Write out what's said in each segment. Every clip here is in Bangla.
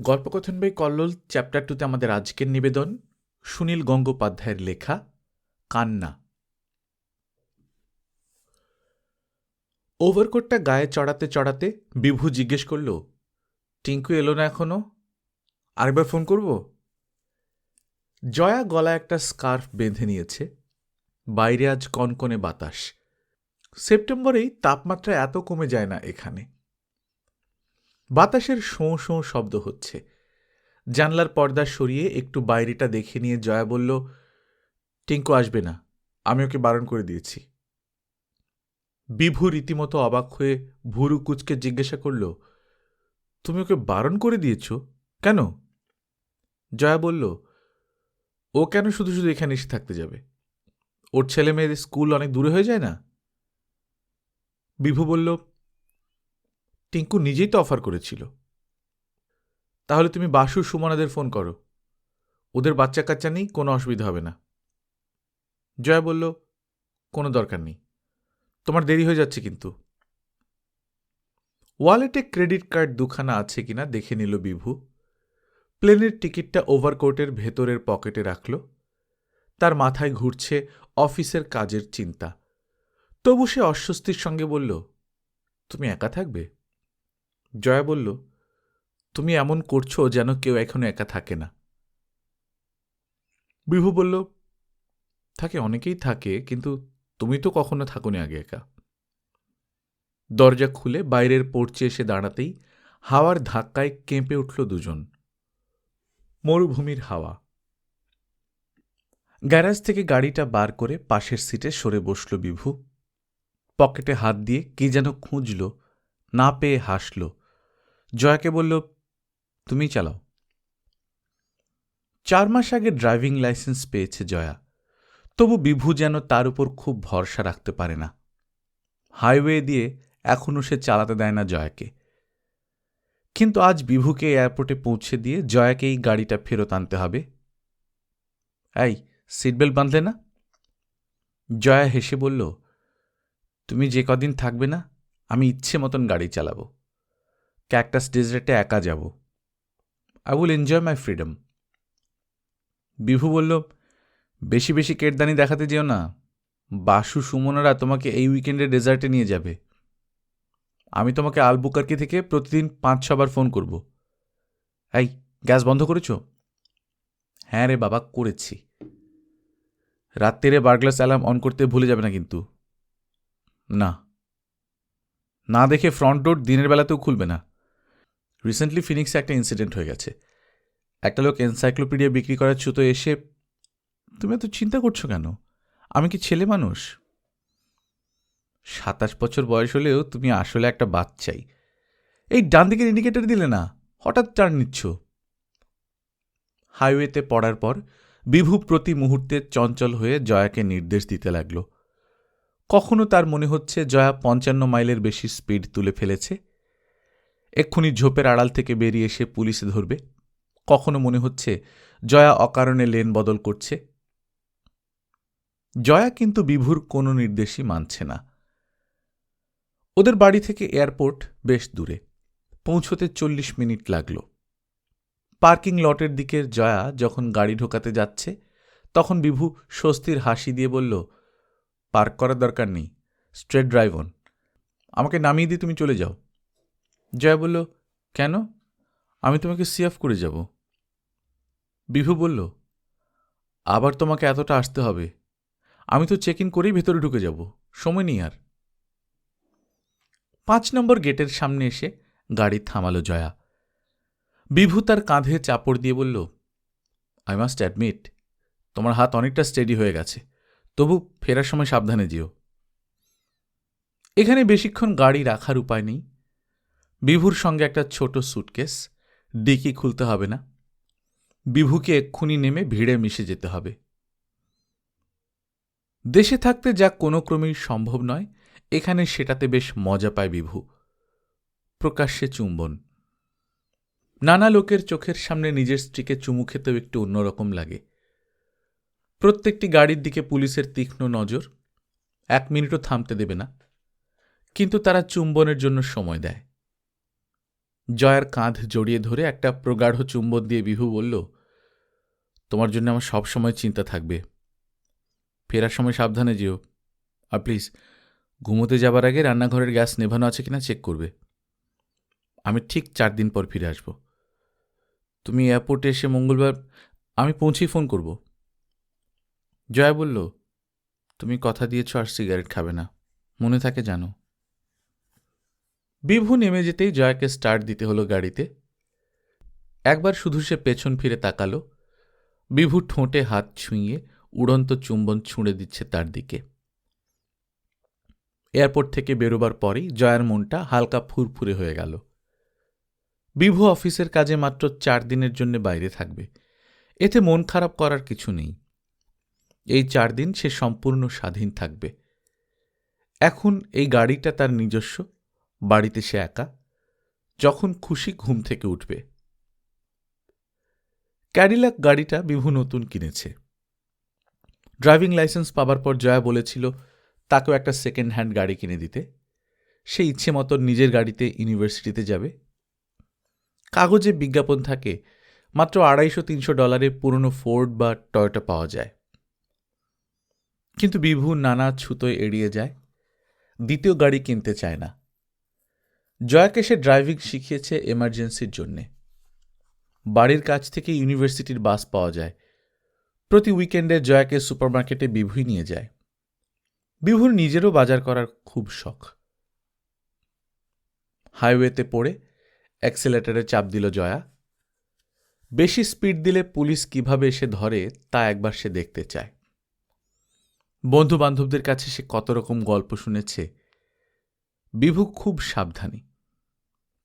গল্পকথন বই কল্লোল চ্যাপ্টার টুতে আমাদের আজকের নিবেদন, সুনীল গঙ্গোপাধ্যায়ের লেখা, কান্না। ওভারকোটটা গায়ে চড়াতে চড়াতে বিভু জিজ্ঞেস করল, টিঙ্কু এলো না এখনও? আরেকবার ফোন করব? জয়া গলা একটা স্কার্ফ বেঁধে নিয়েছে। বাইরে আজ কনকনে বাতাস। সেপ্টেম্বরেই তাপমাত্রা এত কমে যায় না এখানে। বাতাসের শোঁ শোঁ শব্দ হচ্ছে। জানলার পর্দা সরিয়ে একটু বাইরেটা দেখে নিয়ে জয়া বলল, টিঙ্কু আসবে না, আমি ওকে বারণ করে দিয়েছি। বিভু রীতিমতো অবাক হয়ে ভুরু কুচকে জিজ্ঞাসা করল, তুমি ওকে বারণ করে দিয়েছ? কেন? জয়া বলল, ও কেন শুধু শুধু এখানে এসে থাকতে যাবে? ওর ছেলে মেয়েদের স্কুল অনেক দূরে হয়ে যায় না? বিভু বলল টিঙ্কু নিজেই তো অফার করেছিল। তাহলে তুমি বাসু সুমনাদের ফোন করো। ওদের বাচ্চা কাচ্চা নেই, কোনো অসুবিধা হবে না। জয়া বলল, কোনো দরকার নেই। তোমার দেরি হয়ে যাচ্ছে কিন্তু। ওয়ালেটে ক্রেডিট কার্ড দুখানা আছে কিনা দেখে নিল বিভু। প্লেনের টিকিটটা ওভারকোটের ভেতরের পকেটে রাখল। তার মাথায় ঘুরছে অফিসের কাজের চিন্তা। তবু সে অস্বস্তির সঙ্গে বলল, তুমি একা থাকবে? জয়া বলল, তুমি এমন করছ যেন কেউ এখনও একা থাকে না। বিভু বলল, থাকে, অনেকেই থাকে, কিন্তু তুমি তো কখনো থাকোনি আগে একা। দরজা খুলে বাইরের পড়ছে এসে দাঁড়াতেই হাওয়ার ধাক্কায় কেঁপে উঠল দুজন। মরুভূমির হাওয়া। গ্যারাজ থেকে গাড়িটা বার করে পাশের সিটে সরে বসল বিভু। পকেটে হাত দিয়ে কি যেন খুঁজল, না পেয়ে হাসল। জয়াকে বলল তুমি চালাও। চার মাস আগে ড্রাইভিং লাইসেন্স পেয়েছে জয়া। তবু বিভু যেন তার উপর খুব ভরসা রাখতে পারে না। হাইওয়ে দিয়ে এখনও সে চালাতে দেয় না জয়াকে। কিন্তু আজ বিভুকে এয়ারপোর্টে পৌঁছে দিয়ে জয়াকেই গাড়িটা ফেরত আনতে হবে। এই, সিটবেল্ট বাঁধলে না? জয়া হেসে বলল, তুমি যে কদিন থাকবে না, আমি ইচ্ছে মতন গাড়ি চালাবো। ক্যাকটাস ডেজার্টে একা যাব। I will enjoy my freedom Bibhu বলল, বেশি বেশি কেটদানি দেখাতে যেও না। বাসু, সুমনারা তোমাকে এই উইকেন্ডে ডেজার্টে নিয়ে যাবে। আমি তোমাকে আলবুকার্কি থেকে প্রতিদিন পাঁচ ছবার ফোন করব। এই, গ্যাস বন্ধ করেছ? হ্যাঁ রে বাবা, করেছি। রাত্রিরে বার্গলাস অ্যালার্ম অন করতে ভুলে যাবে না কিন্তু। না। না দেখে ফ্রন্ট ডোর দিনের বেলাতেও খুলবে না। রিসেন্টলি ফিনিক্সে একটা ইনসিডেন্ট হয়ে গেছে। একটা লোক এনসাইক্লোপিডিয়া বিক্রি করার ছুতো এসে, তুমি এত চিন্তা করছ কেন? আমি কি ছেলে মানুষ? সাতাশ বছর বয়স হলেও তুমি আসলে একটা বাচ্চাই। এই ডান দিকের ইন্ডিকেটর দিলে না, হঠাৎ টার্ন নিচ্ছ। হাইওয়েতে পড়ার পর, বিভু প্রতি মুহূর্তে চঞ্চল হয়ে জয়াকে নির্দেশ দিতে লাগল। কখনো তার মনে হচ্ছে জয়া পঞ্চান্ন মাইলের বেশি স্পিড তুলে ফেলেছে। এক্ষুনি ঝোপের আড়াল থেকে বেরিয়ে এসে পুলিশে ধরবে। কখনো মনে হচ্ছে জয়া অকারণে লেন বদল করছে। জয়া কিন্তু বিভুর কোনো নির্দেশই মানছে না। ওদের বাড়ি থেকে এয়ারপোর্ট বেশ দূরে, পৌঁছতে চল্লিশ মিনিট লাগল। পার্কিং লটের দিকের জয়া যখন গাড়ি ঢোকাতে যাচ্ছে, তখন বিভু স্বস্তির হাসি দিয়ে বলল, পার্ক করার দরকার নেই, স্ট্রেট ড্রাইভ অন। আমাকে নামিয়ে দিয়ে তুমি চলে যাও। জয়া বলল, কেন? আমি তোমাকে সি অফ করে যাব। বিভু বলল, আবার তোমাকে এতটা আসতে হবে। আমি তো চেক ইন করেই ভেতরে ঢুকে যাব। সময় নেই আর। পাঁচ নম্বর গেটের সামনে এসে গাড়ি থামালো জয়া। বিভু তার কাঁধে চাপড় দিয়ে বলল আই মাস্ট অ্যাডমিট তোমার হাত অনেকটা স্টেডি হয়ে গেছে। তবু ফেরার সময় সাবধানে যেও। এখানে বেশিক্ষণ গাড়ি রাখার উপায় নেই। বিভুর সঙ্গে একটা ছোট সুটকেস ডিকি খুলতে হবে না। বিভুকে এক্ষুনি নেমে ভিড়ে মিশে যেতে হবে। দেশে থাকতে যা কোনো ক্রমেই সম্ভব নয়, এখানে সেটাতে বেশ মজা পায় বিভু। প্রকাশ্যে চুম্বন। নানা লোকের চোখের সামনে নিজের স্ত্রীকে চুমু খেতেও একটু অন্যরকম লাগে। প্রত্যেকটি গাড়ির দিকে পুলিশের তীক্ষ্ণ নজর, এক মিনিটও থামতে দেবে না। কিন্তু তারা চুম্বনের জন্য সময় দেয়। জয়ার কাঁধ জড়িয়ে ধরে একটা প্রগাঢ় চুম্বন দিয়ে বিভু বলল, তোমার জন্য আমার সব সময় চিন্তা থাকবে। ফেরার সময় সাবধানে যেও। আর প্লিজ, ঘুমোতে যাবার আগে রান্নাঘরের গ্যাস নেভানো আছে কিনা চেক করবে। আমি ঠিক চার দিন পর ফিরে আসব। তুমি এয়ারপোর্টে এসে মঙ্গলবার আমি পৌঁছেই ফোন করব। জয়া বলল, তুমি কথা দিয়েছ আর সিগারেট খাবে না। মনে থাকে জানো। বিভু নেমে যেতেই জয়াকে স্টার্ট দিতে হলো গাড়িতে। একবার শুধু সে পেছন ফিরে তাকালো। বিভু ঠোঁটে হাত ছুঁয়ে উড়ন্ত চুম্বন ছুঁড়ে দিচ্ছে তার দিকে। এয়ারপোর্ট থেকে বেরোবার পরেই জয়ার মনটা হালকা ফুরফুরে হয়ে গেল। বিভু অফিসের কাজে মাত্র চার দিনের জন্য বাইরে থাকবে। এতে মন খারাপ করার কিছু নেই। এই চার দিন সে সম্পূর্ণ স্বাধীন থাকবে। এখন এই গাড়িটা তার নিজস্ব। বাড়িতে সে একা, যখন খুশি ঘুম থেকে উঠবে। ক্যাডিলাক গাড়িটা বিভু নতুন কিনেছে। ড্রাইভিং লাইসেন্স পাবার পর জয়া বলেছিল, তাকেও একটা সেকেন্ড হ্যান্ড গাড়ি কিনে দিতে। সে ইচ্ছে মতো নিজের গাড়িতে ইউনিভার্সিটিতে যাবে। কাগজে বিজ্ঞাপন থাকে, মাত্র আড়াইশো তিনশো ডলারে পুরনো ফোর্ড বা টয়োটা পাওয়া যায়। কিন্তু বিভু নানা ছুতোয় এড়িয়ে যায়, দ্বিতীয় গাড়ি কিনতে চায় না। জয়াকে সে ড্রাইভিং শিখিয়েছে এমার্জেন্সির জন্যে। বাড়ির কাছ থেকে ইউনিভার্সিটির বাস পাওয়া যায়। প্রতি উইকেন্ডে জয়াকে সুপারমার্কেটে বিভুই নিয়ে যায়। বিভুর নিজেরও বাজার করার খুব শখ। হাইওয়েতে পড়ে অ্যাক্সেলেটারে চাপ দিল জয়া। বেশি স্পিড দিলে পুলিশ কীভাবে এসে ধরে তা একবার সে দেখতে চায়। বন্ধু বান্ধবদের কাছে সে কত রকম গল্প শুনেছে বিভু খুব সাবধানী।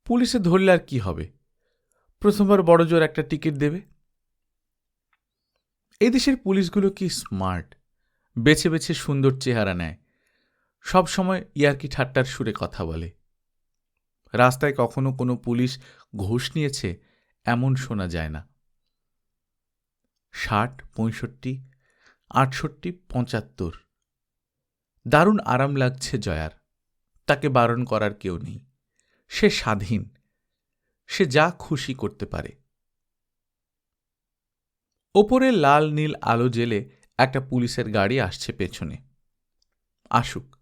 পুলিশে ধরলে আর কি হবে? প্রথমবার বড় জোর একটা টিকিট দেবে? এই দেশের পুলিশগুলো কি স্মার্ট? বেছে বেছে সুন্দর চেহারা নেয়। সব সময় ইয়ার্কি ঠাট্টার সুরে কথা বলে। রাস্তায় কখনো কোনো পুলিশ ঘুষ নিয়েছে, এমন শোনা যায় না। ষাট, পঁয়ষট্টি, আটষট্টি, পঁচাত্তর। দারুণ আরাম লাগছে জয়ার। তাকে বারণ করার কেউ নেই। সে স্বাধীন। সে যা খুশি করতে পারে। ওপরে লাল নীল আলো জেলে একটা পুলিশের গাড়ি আসছে পেছনে। আসুক।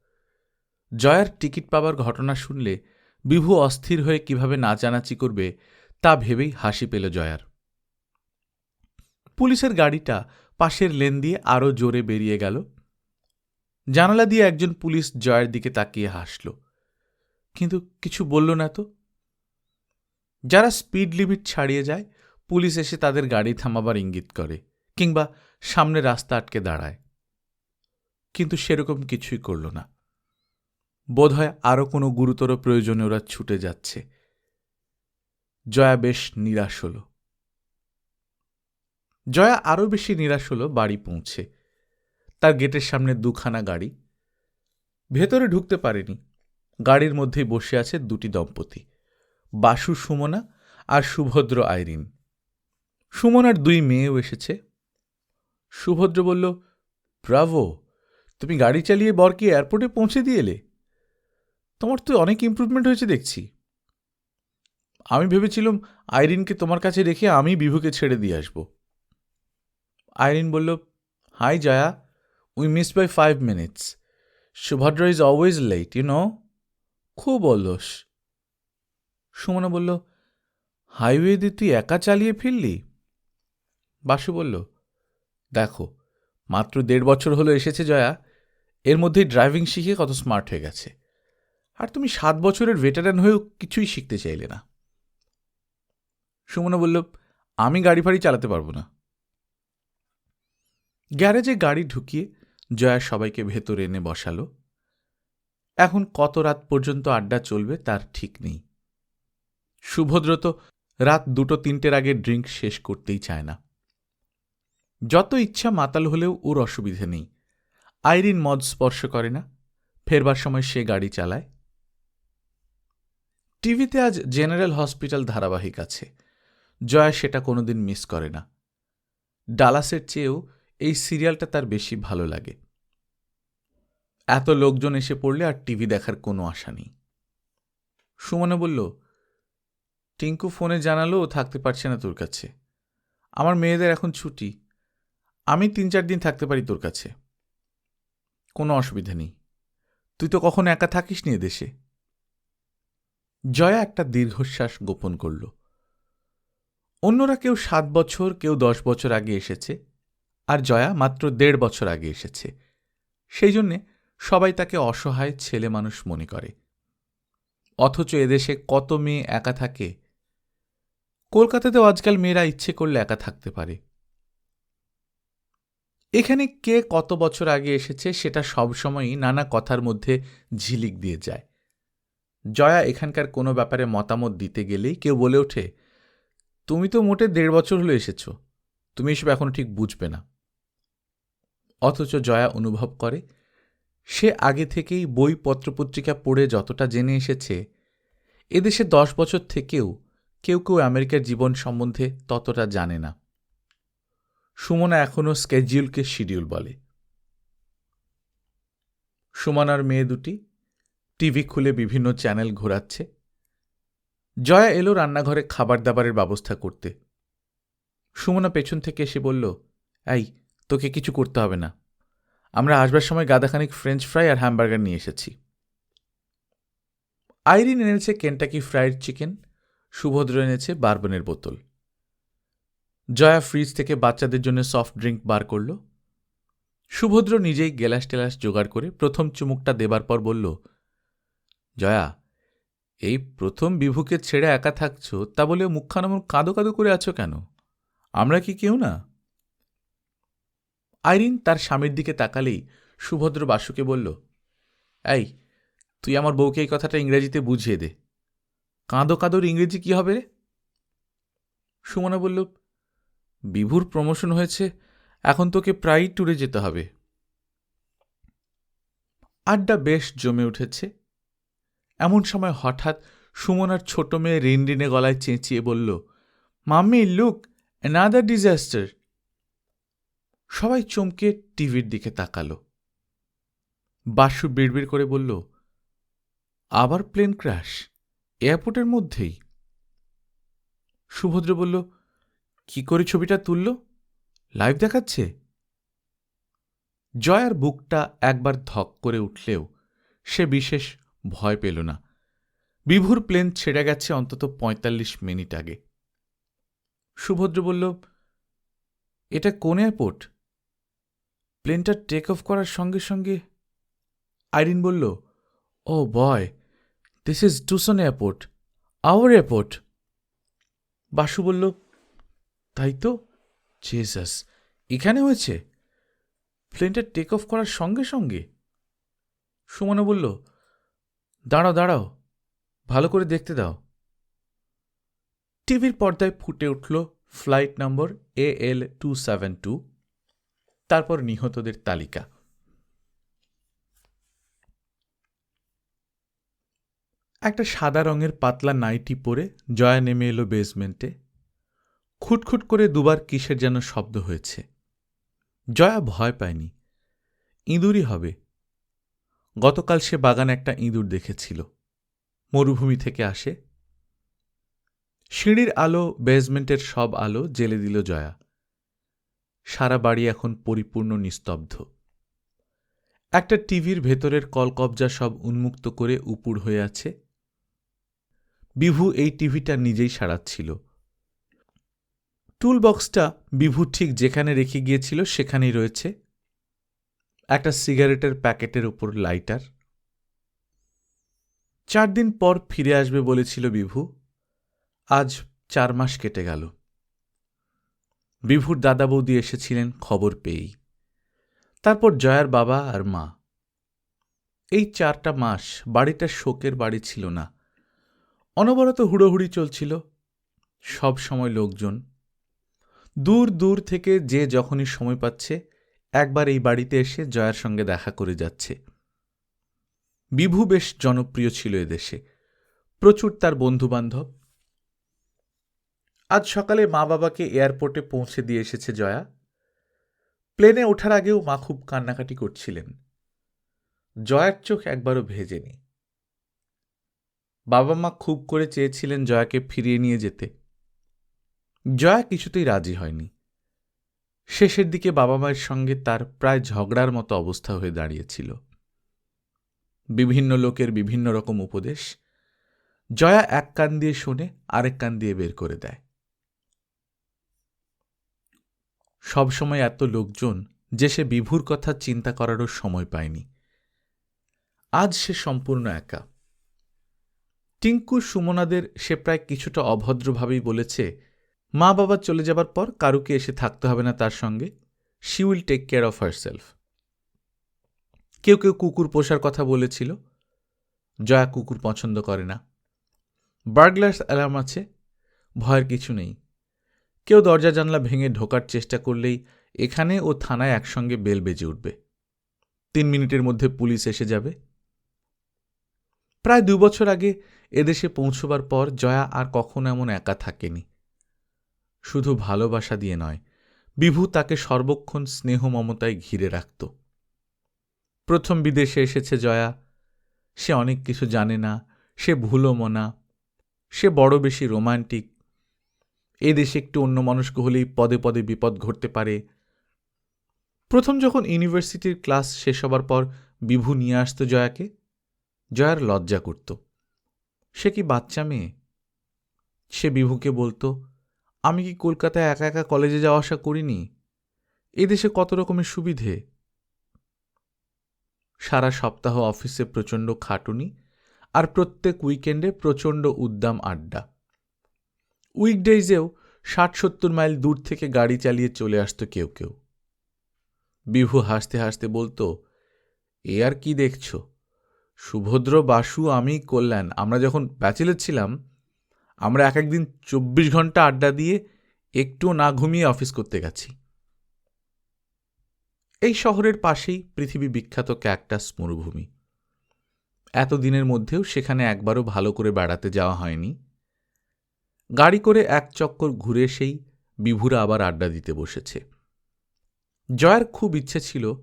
জয়ার টিকিট পাবার ঘটনা শুনলে বিভু অস্থির হয়ে কীভাবে নাচানাচি করবে তা ভেবেই হাসি পেল জয়ার। পুলিশের গাড়িটা পাশের লেন দিয়ে আরও জোরে বেরিয়ে গেল। জানালা দিয়ে একজন পুলিশ জয়ের দিকে তাকিয়ে হাসল। কিন্তু কিছু বলল না তো। যারা স্পিড লিমিট ছাড়িয়ে যায়, পুলিশ এসে তাদের গাড়ি থামাবার ইঙ্গিত করে, কিংবা সামনে রাস্তা আটকে দাঁড়ায়। কিন্তু সেরকম কিছুই করল না। বোধহয় আরও কোনো গুরুতর প্রয়োজনে ওরা ছুটে যাচ্ছে। জয়া বেশ নিরাশ হল। জয়া আরও বেশি নিরাশ হল বাড়ি পৌঁছে। তার গেটের সামনে দুখানা গাড়ি। ভেতরে ঢুকতে পারেনি। গাড়ির মধ্যেই বসে আছে দুটি দম্পতি, বাসু সুমনা আর সুভদ্র আইরিন। সুমনার দুই মেয়েও এসেছে। সুভদ্র বলল, ব্রাভো, তুমি গাড়ি চালিয়ে বরকে এয়ারপোর্টে পৌঁছে দিয়ে এলে। তোমার তো অনেক ইম্প্রুভমেন্ট হয়েছে দেখছি। আমি ভেবেছিলাম আইরিনকে তোমার কাছে রেখে আমি বিভুকে ছেড়ে দিয়ে আসব। আইরিন বলল, hi, Joya. We miss by five minutes Subhadra is always late you know খুব অলস। সুমনা বলল হাইওয়ে দিয়ে তুই একা চালিয়ে ফিরলি? বাসু বলল, দেখো, মাত্র দেড় বছর হলো এসেছে জয়া, এর মধ্যেই ড্রাইভিং শিখে কত স্মার্ট হয়ে গেছে। আর তুমি সাত বছরের ভেটারান হয়েও কিছুই শিখতে চাইলে না। সুমনা বলল, আমি গাড়ি ফাড়ি চালাতে পারব না। গ্যারেজে গাড়ি ঢুকিয়ে জয়া সবাইকে ভেতরে এনে বসালো। এখন কত রাত পর্যন্ত আড্ডা চলবে তার ঠিক নেই। সুভদ্র তো রাত দুটো তিনটের আগে ড্রিঙ্ক শেষ করতেই চায় না। যত ইচ্ছা মাতাল হলেও ওর অসুবিধে নেই। আইরিন মদ স্পর্শ করে না। ফেরবার সময় সে গাড়ি চালায়। টিভিতে আজ জেনারেল হসপিটাল ধারাবাহিক আছে। জয়া সেটা কোনোদিন মিস করে না। ডালাসের চেয়েও এই সিরিয়ালটা তার বেশি ভালো লাগে। এত লোকজন এসে পড়লে আর টিভি দেখার কোনো আশা নেই। সুমনা বলল, টিঙ্কু ফোনে জানালো থাকতে পারছে না তোর কাছে। আমার মেয়েদের এখন ছুটি। আমি তিন চার দিন থাকতে পারি তোর কাছে। কোনো অসুবিধা নেই। তুই তো কখনো একা থাকিস নি দেশে জয়া একটা দীর্ঘশ্বাস গোপন করল। অন্যরা কেউ সাত বছর, কেউ দশ বছর আগে এসেছে। আর জয়া মাত্র দেড় বছর আগে এসেছে। সেই জন্যে সবাই তাকে অসহায় ছেলে মানুষ মনে করে। অথচ এদেশে কত মেয়ে একা থাকে? কলকাতাতেও আজকাল মেয়েরা ইচ্ছে করলে একা থাকতে পারে। এখানে কে কত বছর আগে এসেছে সেটা সবসময়ই নানা কথার মধ্যে ঝিলিক দিয়ে যায়। জয়া এখানকার কোনো ব্যাপারে মতামত দিতে গেলেই কেউ বলে ওঠে, তুমি তো মোটে দেড় বছর হলো এসেছ। তুমি এসব এখনও ঠিক বুঝবে না। অথচ জয়া অনুভব করে, সে আগে থেকেই বই পত্রপত্রিকা পড়ে যতটা জেনে এসেছে, এদেশে দশ বছর থেকেও কেউ কেউ আমেরিকার জীবন সম্বন্ধে ততটা জানে না। সুমনা এখনও স্কেজিউলকে শিডিউল বলে। সুমনার মেয়ে দুটি, টিভি খুলে বিভিন্ন চ্যানেল ঘোরাচ্ছে। জয়া এলো রান্নাঘরে খাবার দাবারের ব্যবস্থা করতে। সুমনা পেছন থেকে এসে বলল, এই তোকে কিছু করতে হবে না। আমরা আসবার সময় গাদাখানিক ফ্রেঞ্চ ফ্রাই আর হ্যামবার্গার নিয়ে এসেছি। আইরিন এনেছে কেন্টাকি ফ্রাইড চিকেন সুভদ্র এনেছে বারবনের বোতল। জয়া ফ্রিজ থেকে বাচ্চাদের জন্য সফট ড্রিঙ্ক বার করল। সুভদ্র নিজেই গেলাস টেলাস জোগাড় করে প্রথম চুমুকটা দেবার পর বলল, জয়া, এই প্রথম বিভুকে ছেড়ে একা থাকছ, তা বলে মুখখানা মুখ কাঁদো কাঁদো করে আছো কেন? আমরা কি কেউ না? আইরিন তার স্বামীর দিকে তাকালেই সুভদ্র বাসুকে বলল, এই, তুই আমার বউকে এই কথাটা ইংরেজিতে বুঝিয়ে দে। কাঁদো কাঁদোর ইংরেজি কি হবে রে? সুমনা বলল, বিভুর প্রমোশন হয়েছে, এখন তোকে প্রায়ই ট্যুরে যেতে হবে। আড্ডা বেশ জমে উঠেছে। এমন সময় হঠাৎ সুমনার ছোট মেয়ে রিনরিনে গলায় চেঁচিয়ে বলল, মাম্মি, লুক অ্যানাদার ডিজাস্টার সবাই চমকে টিভির দিকে তাকালো। বাসু বিড়বিড় করে বলল, আবার প্লেন ক্র্যাশ, এয়ারপোর্টের মধ্যেই। সুভদ্র বলল, কি করে ছবিটা তুলল? লাইভ দেখাচ্ছে? জয়ার বুকটা একবার ধক করে উঠলেও সে বিশেষ ভয় পেল না। বিভুর প্লেন ছেড়ে গেছে অন্তত পঁয়তাল্লিশ মিনিট আগে। সুভদ্র বলল, এটা কোন এয়ারপোর্ট? প্লেনটা টেক অফ করার সঙ্গে সঙ্গে আইরিন বলল, ও boy this is Tucson airport our airport Basu বলল, তাই তো? জেসাস এখানে হয়েছে? প্লেনটা টেক অফ করার সঙ্গে সঙ্গে? সুমনা বলল, দাঁড়াও দাঁড়াও, ভালো করে দেখতে দাও। টিভির পর্দায় ফুটে উঠল flight number A L two seven two তারপর নিহতদের তালিকা। একটা সাদা রঙের পাতলা নাইটি পরে জয়া নেমে এলো বেসমেন্টে। খুটখুট করে দুবার কিসের যেন শব্দ হয়েছে। জয়া ভয় পায়নি। ইঁদুরই হবে। গতকাল সে বাগানে একটা ইঁদুর দেখেছিল। মরুভূমি থেকে আসে। সিঁড়ির আলো, বেসমেন্টের সব আলো জেলে দিল জয়া। সারা বাড়ি এখন পরিপূর্ণ নিস্তব্ধ। একটা টিভির ভেতরের কলকবজা সব উন্মুক্ত করে উপুর হয়ে আছে। বিভু এই টিভিটা নিজেই সারাচ্ছিল। টুল বক্সটা বিভু ঠিক যেখানে রেখে গিয়েছিল সেখানেই রয়েছে। একটা সিগারেটের প্যাকেটের উপর লাইটার। চার দিন পর ফিরে আসবে বলেছিল বিভু। আজ চার মাস কেটে গেল। বিভুর দাদা বৌদি এসেছিলেন, খবর পেয়েই। তারপর জয়ার বাবা আর মা। এই চারটা মাস বাড়িটা শোকের বাড়ি ছিল না। অনবরত হুড়োহুড়ি চলছিল, সব সময় লোকজন। দূর দূর থেকে যে যখনই সময় পাচ্ছে, একবার এই বাড়িতে এসে জয়ার সঙ্গে দেখা করে যাচ্ছে। বিভু বেশ জনপ্রিয় ছিল এদেশে প্রচুর তার বন্ধুবান্ধব আজ সকালে মা বাবাকে এয়ারপোর্টে পৌঁছে দিয়ে এসেছে জয়া। প্লেনে ওঠার আগেও মা খুব কান্নাকাটি করছিলেন। জয়ার চোখ একবারও ভেজেনি। বাবা মা খুব করে চেয়েছিলেন জয়াকে ফিরিয়ে নিয়ে যেতে। জয়া কিছুতেই রাজি হয়নি। শেষের দিকে বাবা মায়ের সঙ্গে তার প্রায় ঝগড়ার মতো অবস্থা হয়ে দাঁড়িয়েছিল। বিভিন্ন লোকের বিভিন্ন রকম উপদেশ। জয়া এক কান দিয়ে শোনে, আরেক কান দিয়ে বের করে দেয়। সবসময় এত লোকজন যে সে বিভুর কথা চিন্তা করারও সময় পায়নি। আজ সে সম্পূর্ণ একা। টিঙ্কু সুমনাদের সে প্রায় কিছুটা অভদ্রভাবেই বলেছে, মা বাবা চলে যাবার পর কারুকে এসে থাকতে হবে না তার সঙ্গে। She will take care of her self কেউ কেউ কুকুর পোষার কথা বলেছিল। জয়া কুকুর পছন্দ করে না। বার্গলার্স অ্যালার্ম আছে, ভয়ের কিছু নেই। কেউ দরজা জানলা ভেঙে ঢোকার চেষ্টা করলেই এখানে ও থানায় একসঙ্গে বেল বেজে উঠবে। তিন মিনিটের মধ্যে পুলিশ এসে যাবে। প্রায় দু বছর আগে এদেশে পৌঁছবার পর জয়া আর কখনো এমন একা থাকেনি। শুধু ভালোবাসা দিয়ে নয়, বিভু তাকে সর্বক্ষণ স্নেহ মমতায় ঘিরে রাখত। প্রথম বিদেশে এসেছে জয়া। সে অনেক কিছু জানে না, সে ভুলো মনা, সে বড় বেশি রোমান্টিক এ দেশে একটু অন্য মনস্ক হলেই পদে পদে বিপদ ঘটতে পারে। প্রথম যখন ইউনিভার্সিটির ক্লাস শেষ হবার পর বিভু নিয়ে আসতো জয়াকে, জয়ার লজ্জা করত। সে কি বাচ্চা মেয়ে? সে বিভুকে বলতো, আমি কি কলকাতায় একা একা কলেজে যাওয়া আসা করিনি? এদেশে কত রকমের সুবিধে? সারা সপ্তাহ অফিসে প্রচণ্ড খাটুনি আর প্রত্যেক উইকেন্ডে প্রচণ্ড উদ্দাম আড্ডা। উইকডেজেও ষাট সত্তর মাইল দূর থেকে গাড়ি চালিয়ে চলে আসতো কেউ কেউ। বিভু হাসতে হাসতে বলতো, এ আর কি দেখছ? সুভদ্র, বাসু, আমি, কল্যাণ, আমরা যখন ব্যাচেলার ছিলাম, আমরা এক একদিন চব্বিশ ঘণ্টা আড্ডা দিয়ে একটুও না ঘুমিয়ে অফিস করতে গেছি। এই শহরের পাশেই পৃথিবী বিখ্যাত ক্যাকটাস মরুভূমি। এতদিনের মধ্যেও সেখানে একবারও ভালো করে বেড়াতে যাওয়া হয়নি। গাড়ি করে এক চক্কর ঘুরে সেই বিভুরা আবার আড্ডা দিতে বসেছে। জয়ার খুব ইচ্ছে ছিল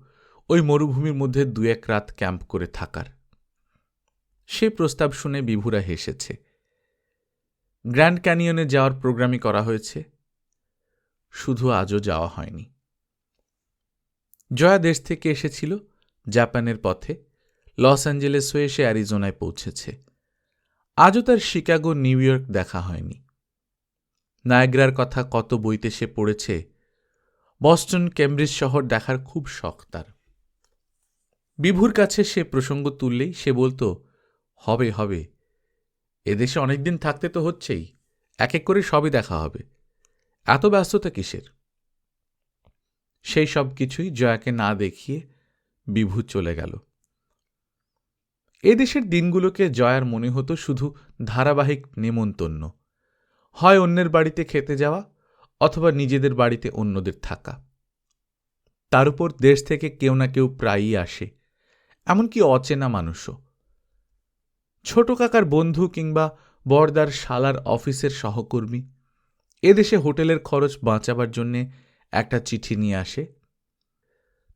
ওই মরুভূমির মধ্যে দু এক রাত ক্যাম্প করে থাকার। সে প্রস্তাব শুনে বিভুরা হেসেছে। গ্র্যান্ড ক্যানিয়নে যাওয়ার প্রোগ্রামই করা হয়েছে। শুধু আজও যাওয়া হয়নি। জয়া দেশ থেকে এসেছিল জাপানের পথে, লস অ্যাঞ্জেলেস হয়ে সে অ্যারিজোনায় পৌঁছেছে। আজও তার শিকাগো, নিউ ইয়র্ক দেখা হয়নি। নায়গ্রার কথা কত বইতে সে পড়েছে, বস্টন, কেমব্রিজ শহর দেখার খুব শখ তার। বিভুর কাছে সে প্রসঙ্গ তুললেই সে বলতো, হবে হবে, এদেশে অনেকদিন থাকতে তো হচ্ছেই এক এক করে সবই দেখা হবে, এত ব্যস্ততা কিসের? সেই সব কিছুই জয়াকে না দেখিয়ে বিভু চলে গেল। এদেশের দিনগুলোকে জয়ার মনে হতো শুধু ধারাবাহিক নেমন্তন্ন। হয় অন্যের বাড়িতে খেতে যাওয়া অথবা নিজেদের বাড়িতে অন্যদের থাকা। তার উপর দেশ থেকে কেউ না কেউ প্রায়ই আসে, এমনকি অচেনা মানুষও। ছোট কাকার বন্ধু কিংবা বর্দার শালার অফিসের সহকর্মী এদেশে হোটেলের খরচ বাঁচাবার জন্যে একটা চিঠি নিয়ে আসে।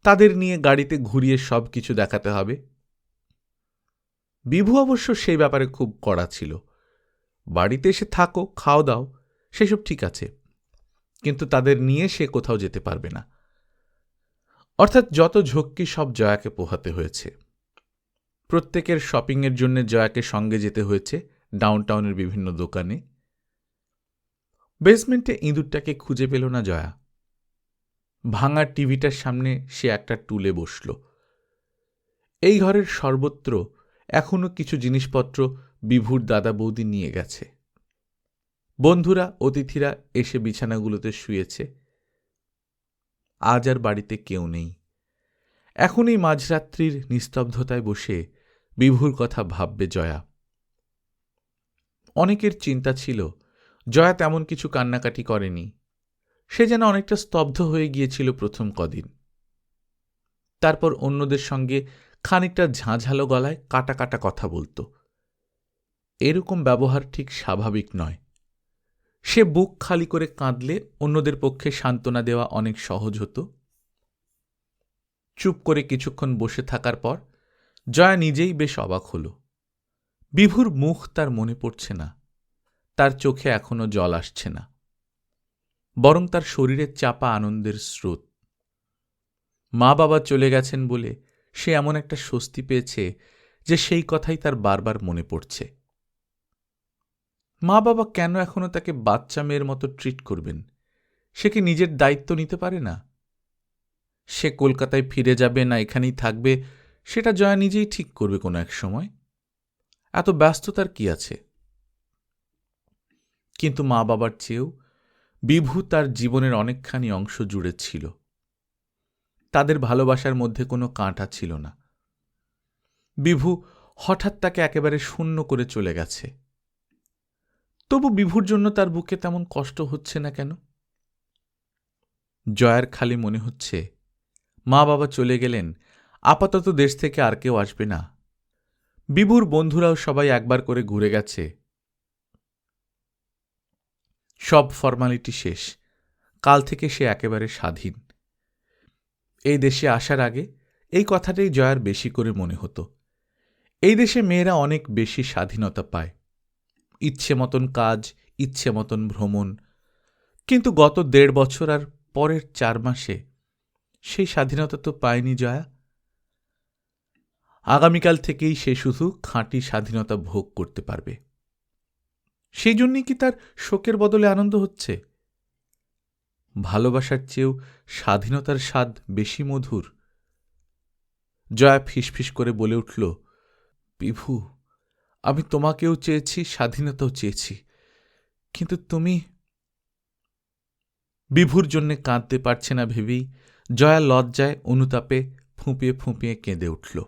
তাদের নিয়ে গাড়িতে ঘুরিয়ে সব কিছু দেখাতে হবে। বিভু অবশ্য সেই ব্যাপারে খুব কড়া ছিল। বাড়িতে এসে থাকো, খাও দাও, সেসব ঠিক আছে। কিন্তু তাদের নিয়ে সে কোথাও যেতে পারবে না। অর্থাৎ যত ঝক্কি সব জয়াকে পোহাতে হয়েছে। প্রত্যেকের শপিংয়ের জন্য জয়াকে সঙ্গে যেতে হয়েছে ডাউনটাউনের বিভিন্ন দোকানে। বেসমেন্টে ইঁদুরটাকে খুঁজে পেল না জয়া। ভাঙা টিভিটার সামনে সে একটা টুলে বসল। এই ঘরের সর্বত্র এখনও কিছু জিনিসপত্র বিভুর দাদা বৌদি নিয়ে গেছে। বন্ধুরা, অতিথিরা এসে বিছানাগুলোতে শুয়েছে। আজ আর বাড়িতে কেউ নেই। এখন এই মাঝরাত্রির নিস্তব্ধতায় বসে বিভুর কথা ভাববে জয়া। অনেকের চিন্তা ছিল, জয়া তেমন কিছু কান্নাকাটি করেনি। সে যেন অনেকটা স্তব্ধ হয়ে গিয়েছিল প্রথম কদিন। তারপর অন্যদের সঙ্গে খানিকটা ঝাঁঝালো গলায় কাটা কাটা কথা বলতো। এরকম ব্যবহার ঠিক স্বাভাবিক নয়। সে বুক খালি করে কাঁদলে অন্যদের পক্ষে সান্ত্বনা দেওয়া অনেক সহজ হতো। চুপ করে কিছুক্ষণ বসে থাকার পর জয়া নিজেই বেশ অবাক হল। বিভুর মুখ তার মনে পড়ছে না। তার চোখে এখনও জল আসছে না। বরং তার শরীরে চাপা আনন্দের স্রোত। মা বাবা চলে গেছেন বলে সে এমন একটা স্বস্তি পেয়েছে যে সেই কথাই তার বারবার মনে পড়ছে। মা বাবা কেন এখনও তাকে বাচ্চা মেয়ের মতো ট্রিট করবেন? সে কি নিজের দায়িত্ব নিতে পারে না? সে কলকাতায় ফিরে যাবে না, এখানেই থাকবে, সেটা জয়া নিজেই ঠিক করবে কোনো এক সময়। এত ব্যস্ততার কি আছে? কিন্তু মা বাবার চেয়েও বিভু তার জীবনের অনেকখানি অংশ জুড়ে ছিল। তাদের ভালোবাসার মধ্যে কোনো কাঁটা ছিল না। বিভু হঠাৎ তাকে একেবারে শূন্য করে চলে গেছে। তবু বিভুর জন্য তার বুকে তেমন কষ্ট হচ্ছে না কেন? জয়ার খালি মনে হচ্ছে, মা বাবা চলে গেলেন, আপাতত দেশ থেকে আর কেউ আসবে না। বিভুর বন্ধুরাও সবাই একবার করে ঘুরে গেছে। সব ফর্মালিটি শেষ, কাল থেকে সে একেবারে স্বাধীন। এই দেশে আসার আগে এই কথাটাই জয়ার বেশি করে মনে হতো। এই দেশে মেয়েরা অনেক বেশি স্বাধীনতা পায়। ইচ্ছে মতন কাজ, ইচ্ছে মতন ভ্রমণ। কিন্তু গত দেড় বছর আর পরের চার মাসে সেই স্বাধীনতা তো পায়নি জয়া। আগামীকাল থেকেই সে শুধু খাঁটি স্বাধীনতা ভোগ করতে পারবে। সেই জন্যই কি তার শোকের বদলে আনন্দ হচ্ছে? ভালোবাসার চেয়েও স্বাধীনতার স্বাদ বেশি মধুর। জয়া ফিসফিস করে বলে উঠল বিভু আমি তোমাকেও চেয়েছি, স্বাধীনতাও চেয়েছি। কিন্তু তুমি বিভুর জন্যে কাঁদতে পারছে না ভেবেই জয়া লজ্জায় অনুতাপে ফুঁপিয়ে ফুঁপিয়ে কেঁদে উঠল।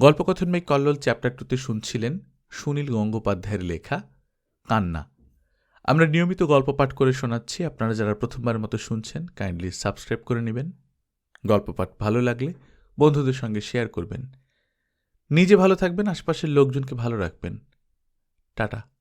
গল্পকথনময় কল্লোল চ্যাপ্টার টুতে শুনছিলেন সুনীল গঙ্গোপাধ্যায়ের লেখা কান্না। আমরা নিয়মিত গল্প পাঠ করে শোনাচ্ছি। আপনারা যারা প্রথমবার মতো শুনছেন কাইন্ডলি সাবস্ক্রাইব করে নেবেন। গল্প পাঠ ভালো লাগলে বন্ধুদের সঙ্গে শেয়ার করবেন। নিজে ভালো থাকবেন আশপাশের লোকজনকে ভালো রাখবেন। টাটা।